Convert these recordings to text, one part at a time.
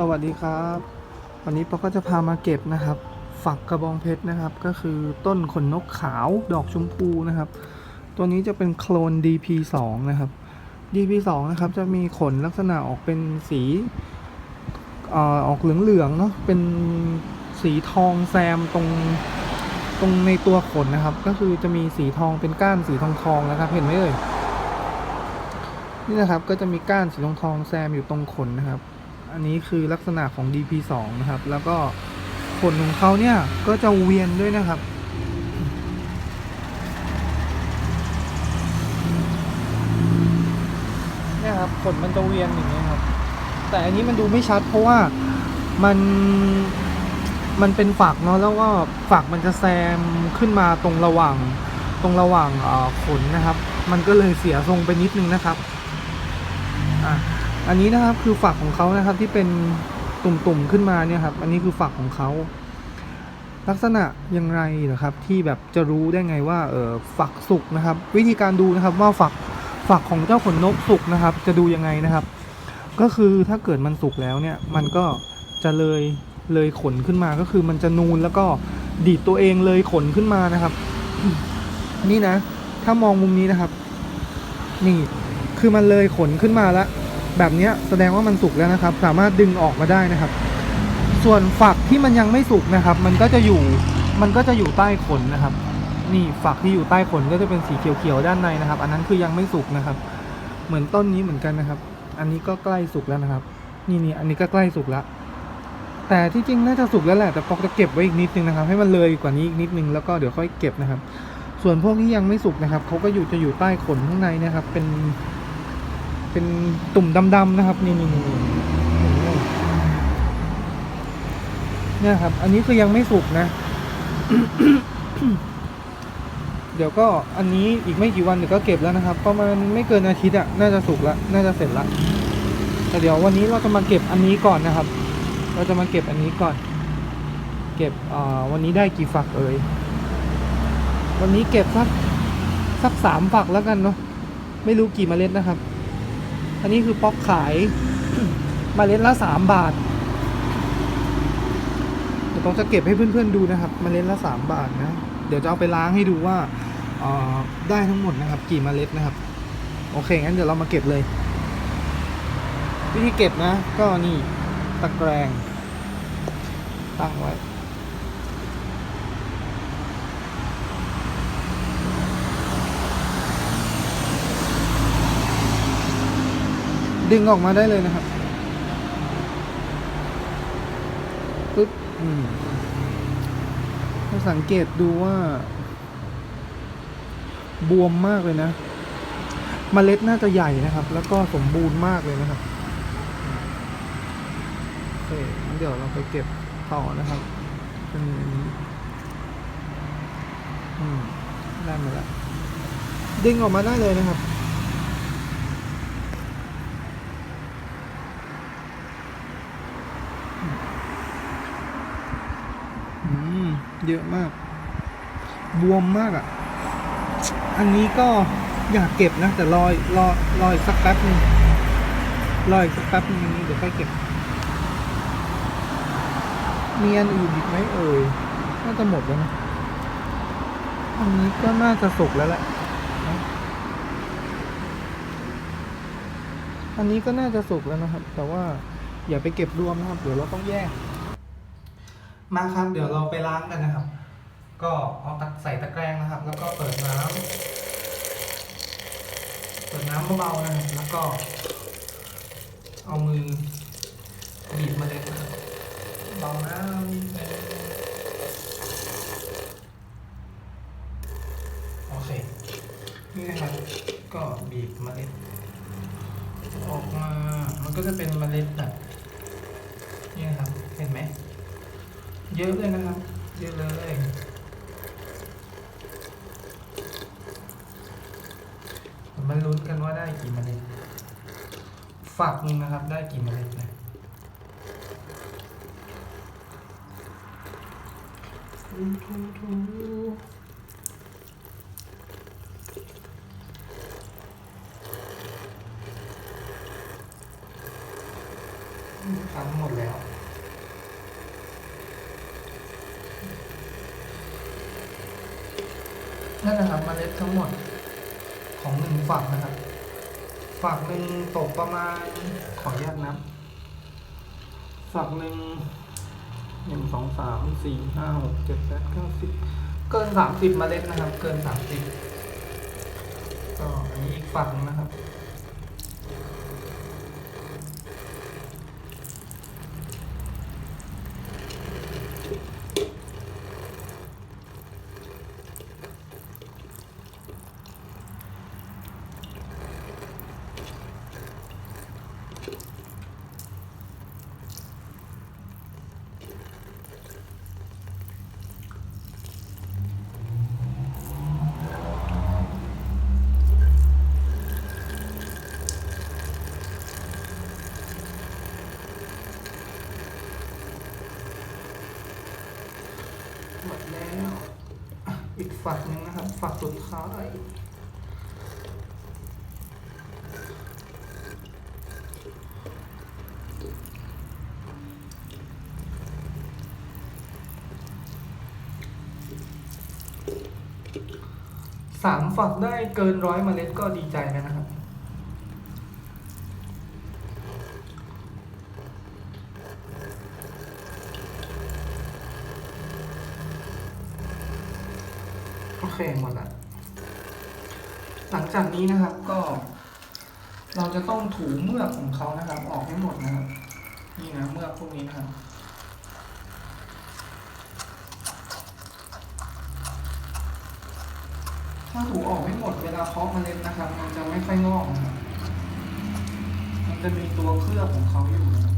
สวัสดีครับ วันนี้ปอก็จะพามาเก็บนะครับ ฝักกระบองเพชรนะครับ ก็คือต้นขนนกขาวดอกชมพูนะครับ ตัวนี้จะเป็นโคลน DP2 นะครับ DP2 นะครับจะมีขนลักษณะออกเป็นสีออออกเหลืองๆเนาะเป็นสีทองแซมตรงตรงในตัวขนนะครับ ก็คือจะมีสีทองเป็นก้านสีทองทองๆนะครับ เห็นไหมเอ่ยนี่นะครับก็จะมีก้านสีทองทองๆแซมอยู่ตรงขนนะครับ อันนี้คือลักษณะของ DP2 นะครับ แล้วก็ขนของเขาเนี่ยก็จะเวียนด้วยนะครับ เนี่ยครับขนมันจะเวียนอย่างเงี้ครับ แต่อันนี้มันดูไม่ชัดเพราะว่ามันมันเป็นฝักเนาะแล้วก็ฝักมันจะแซมขึ้นมาตรงระหว่างตรงระหว่างขนนะครับ มันก็เลยเสียทรงไปนิดนึงนะครับอะ อันนี้นะครับคือฝักของเขานะครับที่เป็นตุ่มๆขึ้นมาเนี่ยครับ อันนี้คือฝักของเขาลักษณะอยังไงเหรอครับ ที่แบบจะรู้ได้ไงว่าเออฝักสุกนะครับ วิธีการดูนะครับว่าฝักฝักของเจ้าขนนกสุกนะครับ จะดูยังไงนะครับ ก็คือถ้าเกิดมันสุกแล้วเนี่ยมันก็จะเลยเลยขนขึ้นมาก็คือมันจะนูนแล้วก็ดีดตัวเองเลยขนขึ้นมานะครับ นี่นะ ถ้ามองมุมนี้นะครับ นี่คือมันเลยขนขึ้นมาแล้ว แบบนี้แสดงว่ามันสุกแล้วนะครับ สามารถดึงออกมาได้นะครับ ส่วนฝักที่มันยังไม่สุกนะครับ มันก็จะอยู่มันก็จะอยู่ใต้ขนนะครับ นี่ฝักที่อยู่ใต้ขนก็จะเป็นสีเขียวๆด้านในนะครับ อันนั้นคือยังไม่สุกนะครับ เหมือนต้นนี้เหมือนกันนะครับ อันนี้ก็ใกล้สุกแล้วนะครับ นี่นี่อันนี้ก็ใกล้สุกแล้วแต่ที่จริงน่าจะสุกแล้วแหละแต่ปอกจะเก็บไว้อีกนิดนึงนะครับ ให้มันเลยกว่านี้อีกนิดนึงแล้วก็เดี๋ยวค่อยเก็บนะครับ ส่วนพวกที่ยังไม่สุกนะครับเขาก็อยู่จะอยู่ใต้ขนข้างในนะครับ เป็น เป็นตุ่มดำๆนะครับนี่นี่นี่นี่เนี่ยครับ อันนี้คือยังไม่สุกนะ เดี๋ยวก็อันนี้อีกไม่กี่วันเดี๋ยวก็เก็บแล้วนะครับ ประมาณไม่เกินอาทิตย์อะน่าจะสุกแล้วน่าจะเสร็จละแต่เดี๋ยววันนี้เราจะมาเก็บอันนี้ก่อนนะครับ เราจะมาเก็บอันนี้ก่อน เก็บวันนี้ได้กี่ฝักเอ่ยวันนี้เก็บสักสักสามฝักแล้วกันเนาะไม่รู้กี่เมล็ดนะครับ อันนี้คือป๊อกขายมเมล็ดละสามบาท เดี๋ยวต้องจะเก็บให้เพื่อนๆดูนะครับมเมล็ดละสามบาทนะ เดี๋ยวจะเอาไปล้างให้ดูว่าออได้ทั้งหมดนะครับ กี่มเมล็ดนะครับ โอเคงั้นเดี๋ยวเรามาเก็บเลย วิธีเก็บนะ ก็นี่ตะแกรงตั้งไว้ ดึงออกมาได้เลยนะครับปึ๊บอืมเราสังเกตดูว่า บวมมากเลยนะเมล็ดน่าจะใหญ่นะครับ แล้วก็สมบูรณ์มากเลยนะครับโอเคเดี๋ยวเราไปเก็บต่อนะครับเป็นอืมได้มาแล้วดึงออกมาได้เลยนะครับ อืม เยอะมาก บวมมากอะ่ะ อันนี้ก็อยากเก็บนะ แต่รอยรอรออีกสักแป๊บนึงรออีกสักแป๊บนึงอันนี้เดี๋ยวค่อยเก็บ มีอันอื่นอีกไหมเอ่ยน่าจะหมดแล้วนะอันนี้ก็น่าจะสุกแล้วแหละอันนี้ก็น่าจะสุกแล้วนะครับ แต่ว่าอย่าไปเก็บรวมนะครับ เดี๋ยวเราต้องแยก มาครับ เดี๋ยวเราไปล้างกันนะครับ ก็เอาตักใส่ตะแกรงนะครับ แล้วก็เปิดน้ำเปิดน้ำเบาๆนะครับ แล้วก็ เอามือบีบเมาเล็ดนะครับเบาน้ำนิดนึงโอเค นี่นะครับ ก็บีบเมล็ดออกมา มันก็จะเป็นเมล็ดแบบนี่นะครับ เห็นไหม เยอะเลยนะครับ เยอะเลยมาลุ้นกันว่าได้กี่เมล็ดฝักนึงนะครับ ได้กี่เมล็ดนะทูทูทูทั้งหมดแล้ว นั่นนะครับเมล็ดทั้งหมดของหนึ่งฝักนะครับ ฝักหนึ่งตกประมาณขออนุญาตนะฝักหนึ่งหนึ่งสองสามสี่ห้าหกเจ็ดแปดเก้าสิบเกินสามสิบเมล็ดนะครับ เกินสามสิบก็อันนี้อีกฝักนะครับ หมดแล้ว อีกฝักหนึ่งนะครับ ฝักสุดท้ายสามฝักได้เกินร้อยเมล็ดก็ดีใจแล้วนะครับ โอเคหมดละหลังจากนี้นะครับก็ เราจะต้องถูเมือกของเขานะครับ ออกให้หมดนะครับ นี่นะเมือกพวกนี้นะครับถ้าถูออกไม่หมดเวลาเพาะเมล็ดนะครับ มันจะไม่ค่อยงอกนะครับมันจะมีตัวเคลือบของเขาอยู่นะครับ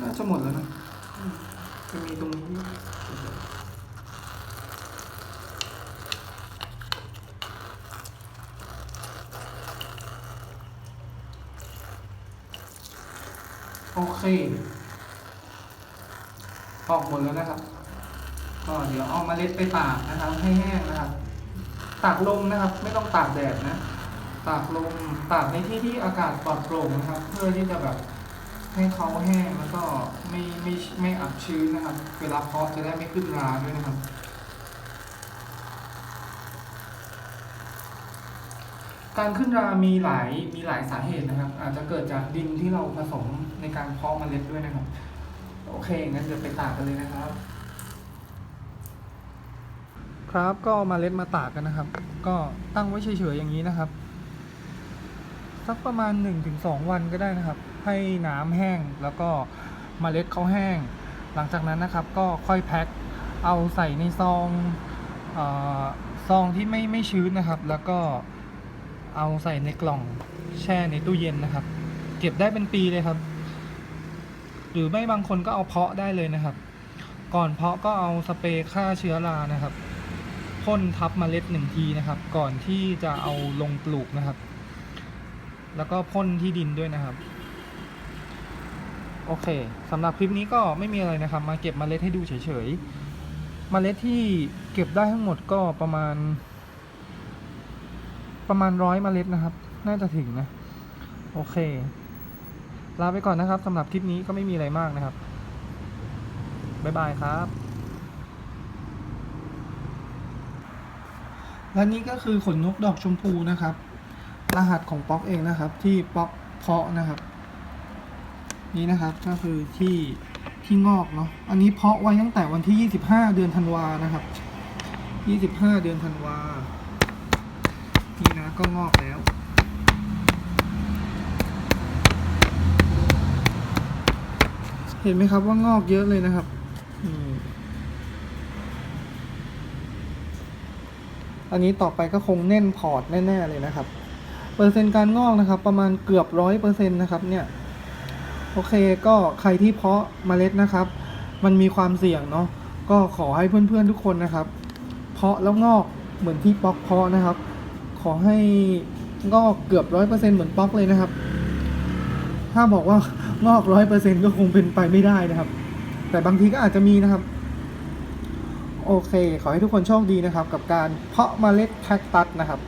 น่าจะหมดแล้วนะจะมีตรงนี้โอเคออกหมดแล้วนะครับ ก็เดี๋ยวเอามาเล็ดไปตากนะครับ ให้แห้งนะครับ ตากลมนะครับ ไม่ต้องตากแดดนะ ตากลมตากในที่ที่อากาศปลอดโปร่งนะครับ เพื่อที่จะแบบ ให้เขาแห้งแล้วก็ไม่ไม่ไม่อับชื้นนะครับ เวลาเพาะจะได้ไม่ขึ้นราด้วยนะครับ การขึ้นรามีหลายมีหลายสาเหตุนะครับ อาจจะเกิดจากดินที่เราผสมในการเพาะเมล็ดด้วยนะครับ โอเคงั้นเดี๋ยวไปตากกันเลยนะครับ ครับก็เมาเล็ดมาตากกันนะครับ ก็ตั้งไว้เฉยๆอย่างนี้นะครับ สักประมาณ 1-2 วันก็ได้นะครับ ให้น้ำแห้งแล้วก็เมล็ดเขาแห้ง หลังจากนั้นนะครับก็ค่อยแพ็คเอาใส่ในซองอซองที่ไม่ไม่ชื้นนะครับ แล้วก็เอาใส่ในกล่องแช่ในตู้เย็นนะครับ เก็บได้เป็นปีเลยครับ หรือไม่บางคนก็เอาเพาะได้เลยนะครับ ก่อนเพาะก็เอาสเปรย์ฆ่าเชื้อรานะครับพ่นทับเมล็ดหนึ่งทีนะครับ ก่อนที่จะเอาลงปลูกนะครับ แล้วก็พ่นที่ดินด้วยนะครับ โอเคสำหรับคลิปนี้ก็ไม่มีอะไรนะครับ มาเก็บเมล็ดให้ดูเฉยๆเมล็ดที่เก็บได้ทั้งหมดก็ประมาณ ประมาณร้อยเมล็ดนะครับ น่าจะถึงนะ โอเค ลาไปก่อนนะครับสำหรับคลิปนี้ก็ไม่มีอะไรมากนะครับบ๊ายบายครับและนี่ก็คือขนนกดอกชมพูนะครับ รหัสของป๊อกเองนะครับ ที่ป๊อกเพาะนะครับ นี่นะครับก็คือที่ที่งอกเนาะอันนี้เพาะไว้ตั้งแต่วันที่ 25 เดือนธันวานะครับ 25 เดือนธันวานี่นะก็งอกแล้วเห็นไหมครับว่างอกเยอะเลยนะครับอันนี้ต่อไปก็คงแน่นพอร์ตแน่ ๆ เลยนะครับ เปอร์เซ็นต์การงอกนะครับ ประมาณเกือบร้อยเปอร์เซ็นต์นะครับเนี่ยโอเคก็ใครที่เพาะเมล็ดนะครับ มันมีความเสี่ยงเนาะก็ขอให้เพื่อนๆทุกคนนะครับ เพาะแล้วงอกเหมือนที่ป๊อกเพาะนะครับ ขอให้งอกเกือบร้อยเปอร์เซ็นต์เหมือนป๊อกเลยนะครับ ถ้าบอกว่างอกร้อยเปอร์เซ็นต์ก็คงเป็นไปไม่ได้นะครับ แต่บางทีก็อาจจะมีนะครับ โอเค ขอให้ทุกคนโชคดีนะครับ กับการเพาะเมล็ดแคคตัสนะครับ